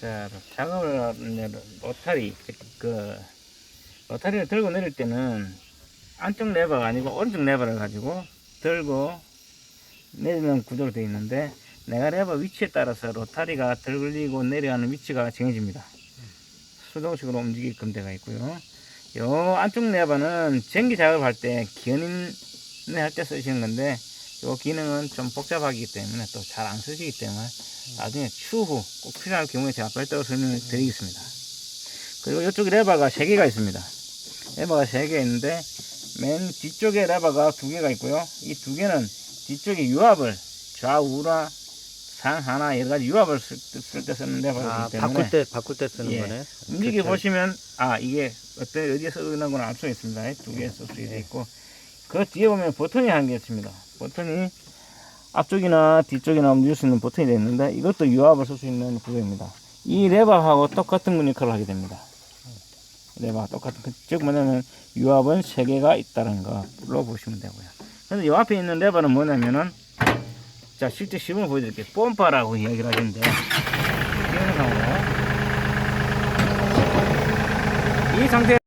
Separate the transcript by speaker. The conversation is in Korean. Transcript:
Speaker 1: 자, 작업을 로타리, 그, 로타리를 들고 내릴 때는 안쪽 레버가 아니고 오른쪽 레버를 가지고 들고 내리는 구조로 되어 있는데 내가 레버 위치에 따라서 로타리가 들리고 내려가는 위치가 정해집니다. 수동식으로 움직이게끔 되어 있고요. 요 안쪽 레버는 전기 작업할 때 기어있는 할때 쓰시는 건데 요 기능은 좀 복잡하기 때문에 또 잘 안 쓰시기 때문에 나중에 추후 꼭 필요할 경우에 제가 별도로 설명을 드리겠습니다. 그리고 이쪽 레버가 3개가 있습니다. 레버가 3개 있는데 맨 뒤쪽에 레버가 2개가 있고요. 이두 개는 뒤쪽에 유압을 좌우나 상하나 여러 가지 유압을 쓸 때 쓰는 레버이기
Speaker 2: 아,
Speaker 1: 때문에
Speaker 2: 바꿀 때 바꿀 때 쓰는
Speaker 1: 예.
Speaker 2: 거네.
Speaker 1: 움직여. 보시면 아 이게 어때 어디에 쓰는 건 알 수 있습니다. 두 개 쓸수 있고 그 뒤에 보면 버튼이 한 개 있습니다. 버튼이 앞쪽이나 뒤쪽이나 움직일 수 있는 버튼이 되어 있는데 이것도 유압을 쓸 수 있는 구조입니다. 이 레버하고 똑같은 역할을 하게 됩니다. 레버가 똑같은 그- 즉 뭐냐면 유압은 세 개가 있다는 걸로 보시면 되고요. 그래서 이 앞에 있는 레버는 뭐냐면은 자 실제 시범을 보여드릴게요. 뽐빠라고 이야기를 하는데 이 상태